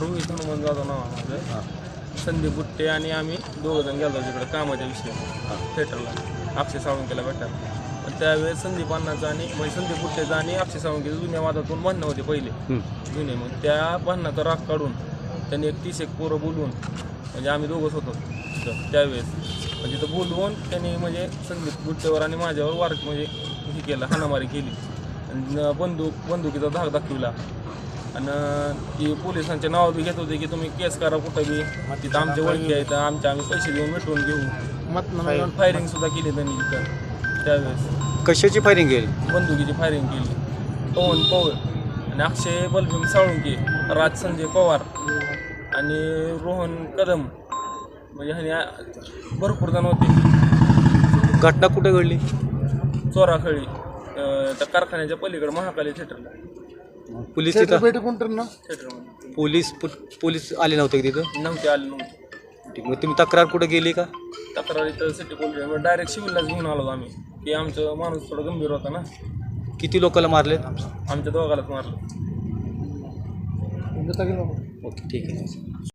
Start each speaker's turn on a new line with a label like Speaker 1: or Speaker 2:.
Speaker 1: रोहित हनुमान जाधव नाव आहे माझं संदीप बुट्टे आणि आम्ही दोघं जण गेलो तिकडे कामाच्या विषयी. थिएटरला अक्षय सावंकेला भेटायला. पण त्यावेळेस संदीप अण्णाचं आणि म्हणजे संदीप बुट्टेचं आणि अक्षय सावंकेचं जुन्या वादातून भांडणं होते पहिले. जुने मग त्या भांडणाचा राग काढून त्यांनी एक तीस एक पोरं बोलवून म्हणजे आम्ही दोघंच होतो तिथं त्यावेळेस. म्हणजे तिथं बोलवून त्यांनी म्हणजे संदीप बुट्टेवर आणि माझ्यावर वार म्हणजे हे केलं हाणामारी केली. आणि बंदूक बंदुकीचा धाक दाखविला. आणि ती पोलिसांचे नाव बी घेत होते की तुम्ही केस करा कुठं बी. तिथं आमच्या ओळखी आहेत आमच्या आम्ही पैसे देऊन मिटवून घेऊ. फायरिंग सुद्धा केली त्यांनी तिथं त्यावेळेस.
Speaker 2: कशाची फायरिंग केली?
Speaker 1: बंदुकीची फायरिंग केली. पवन पवळ आणि अक्षय बलभीम साळुंके राज संजय पवार आणि रोहन कदम. म्हणजे ह्याने आ- भरपूर जण होते.
Speaker 2: घटना कुठे घडली?
Speaker 1: चोराखळी त्या कारखान्याच्या पलीकडे महाकाली थिएटरला
Speaker 2: पोलीस तिथं
Speaker 1: थिएटरमध्ये
Speaker 2: पोलीस पो- पोलीस आले नव्हते का तिथं?
Speaker 1: नव्हते आले नव्हते.
Speaker 2: ठीक मग तुम्ही तक्रार कुठे गेली का?
Speaker 1: तक्रार इथं सिटी पोलीस डायरेक्ट सिव्हिललाच घेऊन आलो आम्ही. की आमचं माणूस थोडा गंभीर होता ना.
Speaker 2: किती लोकांना मारले
Speaker 1: आमच्या दोघालाच मारलं.
Speaker 2: ओके ठीक आहे.